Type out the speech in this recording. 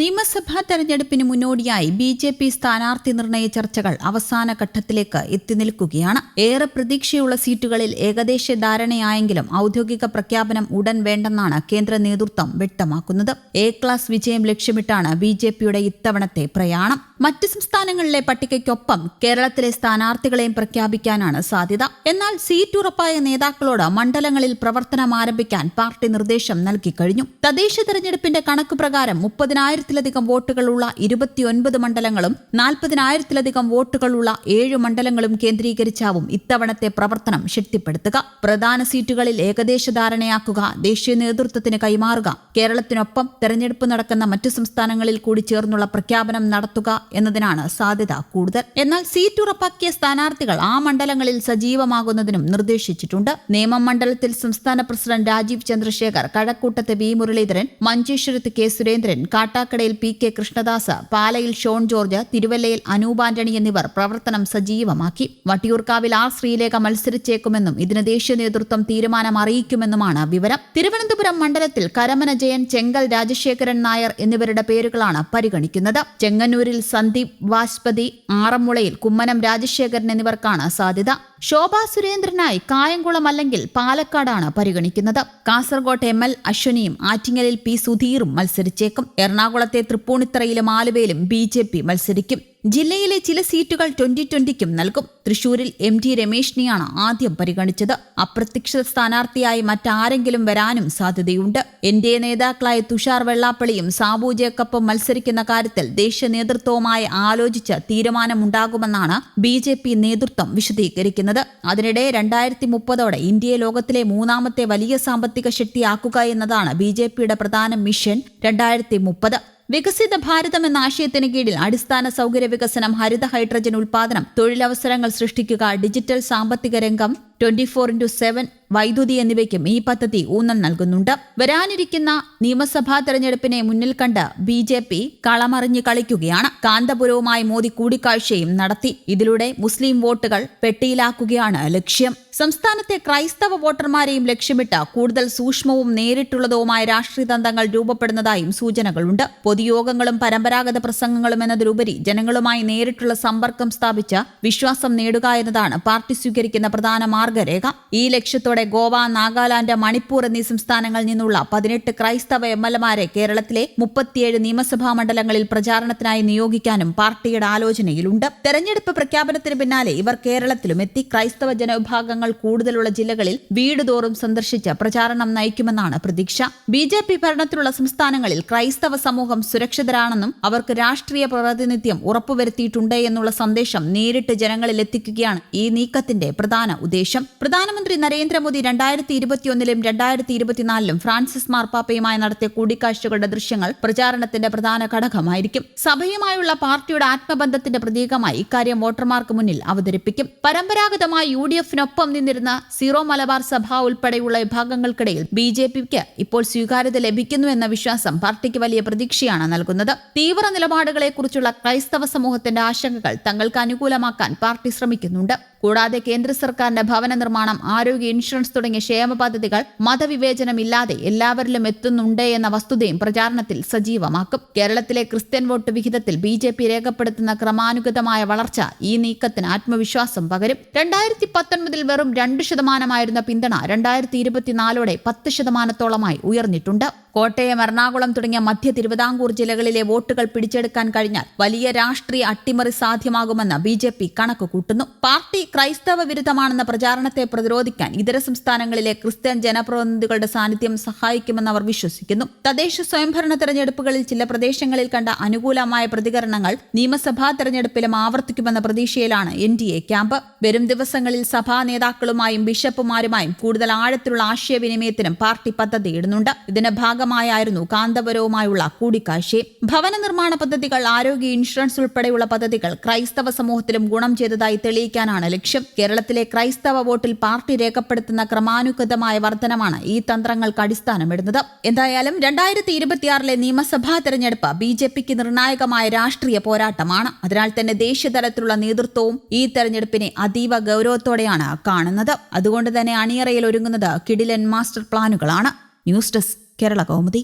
നിയമസഭാ തെരഞ്ഞെടുപ്പിന് മുന്നോടിയായി ബി ജെ പി സ്ഥാനാർത്ഥി നിർണയ ചർച്ചകൾ അവസാന ഘട്ടത്തിലേക്ക് എത്തി നിൽക്കുകയാണ്. ഏറെ പ്രതീക്ഷയുള്ള സീറ്റുകളിൽ ഏകദേശ ധാരണയായെങ്കിലും ഔദ്യോഗിക പ്രഖ്യാപനം ഉടൻ വേണ്ടെന്നാണ് കേന്ദ്ര നേതൃത്വം വ്യക്തമാക്കുന്നത്. എ ക്ലാസ് വിജയം ലക്ഷ്യമിട്ടാണ് ബി ജെ പിയുടെ ഇത്തവണത്തെ പ്രയാണം. മറ്റ് സംസ്ഥാനങ്ങളിലെ പട്ടികയ്ക്കൊപ്പം കേരളത്തിലെ സ്ഥാനാർത്ഥികളെയും പ്രഖ്യാപിക്കാനാണ് സാധ്യത. എന്നാൽ സീറ്റ് ഉറപ്പായ നേതാക്കളോട് മണ്ഡലങ്ങളിൽ പ്രവർത്തനം ആരംഭിക്കാൻ പാർട്ടി നിർദ്ദേശം നൽകിക്കഴിഞ്ഞു തദ്ദേശ തെരഞ്ഞെടുപ്പിന്റെ കണക്ക് പ്രകാരം മുപ്പതിനായിരത്തിലധികം വോട്ടുകളുള്ള ഇരുപത്തിയൊൻപത് മണ്ഡലങ്ങളും നാൽപ്പതിനായിരത്തിലധികം വോട്ടുകളുള്ള ഏഴ് മണ്ഡലങ്ങളും കേന്ദ്രീകരിച്ചാവും ഇത്തവണത്തെ പ്രവർത്തനം ശക്തിപ്പെടുത്തുക. പ്രധാന സീറ്റുകളിൽ ഏകദേശ ധാരണയാക്കുക ദേശീയ നേതൃത്വത്തിന് കൈമാറുക കേരളത്തിനൊപ്പം തെരഞ്ഞെടുപ്പ് നടക്കുന്ന മറ്റു സംസ്ഥാനങ്ങളിൽ കൂടി ചേർന്നുള്ള പ്രഖ്യാപനം നടത്തുക എന്നതിനാണ് സാധ്യത കൂടുതൽ. എന്നാൽ സീറ്റ് ഉറപ്പാക്കിയ സ്ഥാനാർത്ഥികൾ ആ മണ്ഡലങ്ങളിൽ സജീവമാകുന്നതിനും നിർദ്ദേശിച്ചിട്ടുണ്ട്. നേമം മണ്ഡലത്തിൽ സംസ്ഥാന പ്രസിഡന്റ് രാജീവ് ചന്ദ്രശേഖർ കഴക്കൂട്ടത്ത് വി മുരളീധരൻ മഞ്ചേശ്വരത്ത് കെ സുരേന്ദ്രൻ കാട്ടാക്കടയിൽ പി കെ കൃഷ്ണദാസ് പാലയിൽ ഷോൺ ജോർജ് തിരുവല്ലയിൽ അനൂപ് ആന്റണി എന്നിവർ പ്രവർത്തനം സജീവമാക്കി. വട്ടിയൂർക്കാവിൽ ആർ ശ്രീലേഖ മത്സരിച്ചേക്കുമെന്നും ഇതിന് ദേശീയ നേതൃത്വം തീരുമാനം അറിയിക്കുമെന്നുമാണ് വിവരം. തിരുവനന്തപുരം മണ്ഡലത്തിൽ കരമന ജയൻ ചെങ്കൽ രാജശേഖരൻ നായർ എന്നിവരുടെ പേരുകളാണ് പരിഗണിക്കുന്നത്. ചെങ്ങന്നൂരിൽ സന്ദീപ് വാസ്പതി ആറന്മുളയിൽ കുമ്മനം രാജശേഖരൻ എന്നിവർക്കാണ് സാധ്യത. ശോഭാ സുരേന്ദ്രനായി കായംകുളം അല്ലെങ്കിൽ പാലക്കാടാണ് പരിഗണിക്കുന്നത്. കാസർഗോഡ് എം എൽ അശ്വനിയും ആറ്റിങ്ങലിൽ പി സുധീറും മത്സരിച്ചേക്കും. എറണാകുളത്തെ തൃപ്പൂണിത്തറയിലും ആലുവയിലും ബി മത്സരിക്കും. ജില്ലയിലെ ചില സീറ്റുകൾ ട്വന്റി ട്വന്റിക്കും നൽകും. തൃശൂരിൽ എം ടി രമേശിനെയാണ് ആദ്യം പരിഗണിച്ചത്. അപ്രത്യക്ഷ സ്ഥാനാർത്ഥിയായി മറ്റാരെങ്കിലും വരാനും സാധ്യതയുണ്ട്. എൻ ഡി എ നേതാക്കളായ തുഷാർ വെള്ളാപ്പള്ളിയും സാബു ജേക്കബും മത്സരിക്കുന്ന കാര്യത്തിൽ ദേശീയ നേതൃത്വവുമായി ആലോചിച്ച് തീരുമാനമുണ്ടാകുമെന്നാണ് ബി ജെ പി നേതൃത്വം വിശദീകരിക്കുന്നത്. അതിനിടെ രണ്ടായിരത്തി മുപ്പതോടെ ഇന്ത്യയെ ലോകത്തിലെ മൂന്നാമത്തെ വലിയ സാമ്പത്തിക ശക്തിയാക്കുക എന്നതാണ് ബി ജെ പിയുടെ പ്രധാന മിഷൻ രണ്ടായിരത്തി മുപ്പത് വികസിത ഭാരതം എന്ന ആശയത്തിന് കീഴിൽ അടിസ്ഥാന സൗകര്യ വികസനം ഹരിത ഹൈഡ്രജൻ ഉൽപാദനം തൊഴിലവസരങ്ങൾ സൃഷ്ടിക്കുക ഡിജിറ്റൽ സാമ്പത്തിക രംഗം ട്വന്റി ഫോർ ഇന്റു സെവൻ വൈദ്യുതി എന്നിവയ്ക്കും ഈ പദ്ധതി ഊന്നൽ നൽകുന്നുണ്ട്. വരാനിരിക്കുന്ന നിയമസഭാ തെരഞ്ഞെടുപ്പിനെ മുന്നിൽ കണ്ട് ബി ജെ പി കളമറിഞ്ഞ് കളിക്കുകയാണ്. കാന്തപുരവുമായി മോദി കൂടിക്കാഴ്ചയും നടത്തി. ഇതിലൂടെ മുസ്ലിം വോട്ടുകൾ പെട്ടിയിലാക്കുകയാണ് ലക്ഷ്യം. സംസ്ഥാനത്തെ ക്രൈസ്തവ വോട്ടർമാരെയും ലക്ഷ്യമിട്ട് കൂടുതൽ സൂക്ഷ്മവും നേരിട്ടുള്ളതുമായ രാഷ്ട്രീയ തന്ത്രങ്ങൾ രൂപപ്പെടുന്നതായും സൂചനകളുണ്ട്. പൊതുയോഗങ്ങളും പരമ്പരാഗത പ്രസംഗങ്ങളും എന്നതിലുപരി ജനങ്ങളുമായി നേരിട്ടുള്ള സമ്പർക്കം സ്ഥാപിച്ച് വിശ്വാസം നേടുക എന്നതാണ് പാർട്ടി സ്വീകരിക്കുന്ന പ്രധാന മാർഗരേഖ. ഈ ലക്ഷ്യത്തോടെ ഗോവ നാഗാലാന്റ് മണിപ്പൂർ എന്നീ സംസ്ഥാനങ്ങളിൽ നിന്നുള്ള പതിനെട്ട് ക്രൈസ്തവ എം എൽ എമാരെ കേരളത്തിലെ മുപ്പത്തിയേഴ് നിയമസഭാ മണ്ഡലങ്ങളിൽ പ്രചാരണത്തിനായി നിയോഗിക്കാനും പാർട്ടിയുടെ ആലോചനയിലുണ്ട്. തെരഞ്ഞെടുപ്പ് പ്രഖ്യാപനത്തിന് പിന്നാലെ ഇവർ കേരളത്തിലും എത്തി ക്രൈസ്തവ ജനവിഭാഗങ്ങൾ കൂടുതലുള്ള ജില്ലകളിൽ വീട് തോറും സന്ദർശിച്ച് പ്രചാരണം നയിക്കുമെന്നാണ് പ്രതീക്ഷ. ബി ജെ പി ഭരണത്തിലുള്ള സംസ്ഥാനങ്ങളിൽ ക്രൈസ്തവ സമൂഹം സുരക്ഷിതരാണെന്നും അവർക്ക് രാഷ്ട്രീയ പ്രാതിനിധ്യം ഉറപ്പുവരുത്തിയിട്ടുണ്ട് എന്നുള്ള സന്ദേശം നേരിട്ട് ജനങ്ങളിൽ എത്തിക്കുകയാണ് ഈ നീക്കത്തിന്റെ പ്രധാന ഉദ്ദേശം. പ്രധാനമന്ത്രി നരേന്ദ്രമോദി രണ്ടായിരത്തി ഇരുപത്തിയൊന്നിലും രണ്ടായിരത്തി ഇരുപത്തിനാലിലും ഫ്രാൻസിസ് മാർപ്പാപ്പയുമായി നടത്തിയ കൂടിക്കാഴ്ചകളുടെ ദൃശ്യങ്ങൾ പ്രചാരണത്തിന്റെ പ്രധാന ഘടകമായിരിക്കും. സഭയുമായുള്ള പാർട്ടിയുടെ ആത്മബന്ധത്തിന്റെ പ്രതീകമായി ഇക്കാര്യം വോട്ടർമാർക്ക് മുന്നിൽ അവതരിപ്പിക്കും. പരമ്പരാഗതമായി യു ഡി എഫിനൊപ്പം നിന്നിരുന്ന സീറോ മലബാർ സഭ ഉൾപ്പെടെയുള്ള വിഭാഗങ്ങൾക്കിടയിൽ ബി ജെ പിക്ക് ഇപ്പോൾ സ്വീകാര്യത ലഭിക്കുന്നു എന്ന വിശ്വാസം പാർട്ടിക്ക് വലിയ പ്രതീക്ഷയാണ് നൽകുന്നത്. തീവ്ര നിലപാടുകളെക്കുറിച്ചുള്ള ക്രൈസ്തവ സമൂഹത്തിന്റെ ആശങ്കകൾ തങ്ങൾക്ക് അനുകൂലമാക്കാൻ പാർട്ടി ശ്രമിക്കുന്നുണ്ട്. കൂടാതെ കേന്ദ്ര സർക്കാരിന്റെ ഭവന നിർമ്മാണം ആരോഗ്യ ഇൻഷുറൻസ് തുടങ്ങിയ ക്ഷേമ പദ്ധതികൾ മതവിവേചനമില്ലാതെ എല്ലാവരിലും എത്തുന്നുണ്ട് എന്ന വസ്തുതയും പ്രചാരണത്തിൽ സജീവമാക്കും. കേരളത്തിലെ ക്രിസ്ത്യൻ വോട്ട് വിഹിതത്തിൽ ബി ജെ പി രേഖപ്പെടുത്തുന്ന ക്രമാനുഗതമായ വളർച്ച ഈ നീക്കത്തിന് ആത്മവിശ്വാസം പകരും. രണ്ടായിരത്തി പത്തൊൻപതിൽ വെറും രണ്ട് ശതമാനമായിരുന്ന പിന്തുണ രണ്ടായിരത്തി ഇരുപത്തിനാലോടെ പത്ത് ശതമാനത്തോളമായി ഉയർന്നിട്ടുണ്ട്. കോട്ടയം എറണാകുളം തുടങ്ങിയ മധ്യ തിരുവിതാംകൂർ ജില്ലകളിലെ വോട്ടുകൾ പിടിച്ചെടുക്കാൻ കഴിഞ്ഞാൽ വലിയ രാഷ്ട്രീയ അട്ടിമറി സാധ്യമാകുമെന്ന് ബി ജെ പി കണക്ക് കൂട്ടുന്നു. പാർട്ടി ക്രൈസ്തവ വിരുദ്ധമാണെന്ന പ്രചാരണത്തെ പ്രതിരോധിക്കാൻ ഇതര സംസ്ഥാനങ്ങളിലെ ക്രിസ്ത്യൻ ജനപ്രതിനിധികളുടെ സാന്നിധ്യം സഹായിക്കുമെന്ന് അവർ വിശ്വസിക്കുന്നു. തദ്ദേശ സ്വയംഭരണ തെരഞ്ഞെടുപ്പുകളിൽ ചില പ്രദേശങ്ങളിൽ കണ്ട അനുകൂലമായ പ്രതികരണങ്ങൾ നിയമസഭാ തെരഞ്ഞെടുപ്പിലും ആവർത്തിക്കുമെന്ന പ്രതീക്ഷയിലാണ് എൻ ഡി എ ക്യാമ്പ്. വരും ദിവസങ്ങളിൽ സഭാ നേതാക്കളുമായും ബിഷപ്പുമാരുമായും കൂടുതൽ ആഴത്തിലുള്ള ആശയവിനിമയത്തിനും പാർട്ടി പദ്ധതിയിടുന്നുണ്ട്. ഇതിന്റെ ഭാഗമായായിരുന്നു കാന്തപുരവുമായുള്ള കൂടിക്കാഴ്ച ഭവന നിർമ്മാണ പദ്ധതികൾ ആരോഗ്യ ഇൻഷുറൻസ് ഉൾപ്പെടെയുള്ള പദ്ധതികൾ ക്രൈസ്തവ സമൂഹത്തിലും ഗുണം ചെയ്തതായി തെളിയിക്കാനാണ് ലക്ഷ്യം. കേരളത്തിലെ ക്രൈസ്തവ വോട്ടിൽ പാർട്ടി രേഖപ്പെടുത്തുന്ന ക്രമാനുഗതമായ വർധനമാണ് ഈ തന്ത്രങ്ങൾക്ക് അടിസ്ഥാനമിടുന്നത്. എന്തായാലും രണ്ടായിരത്തി ഇരുപത്തിയാറിലെ നിയമസഭാ തെരഞ്ഞെടുപ്പ് ബി ജെ പിക്ക് നിർണായകമായ രാഷ്ട്രീയ പോരാട്ടമാണ്. അതിനാൽ തന്നെ ദേശീയതലത്തിലുള്ള നേതൃത്വവും ഈ തെരഞ്ഞെടുപ്പിനെ അതീവ ഗൗരവത്തോടെയാണ് കാണുന്നത്. അതുകൊണ്ട് തന്നെ അണിയറയിൽ ഒരുങ്ങുന്നത് കിഡിലൻ master പ്ലാനുകളാണ്. News desk. Kerala Kaumudi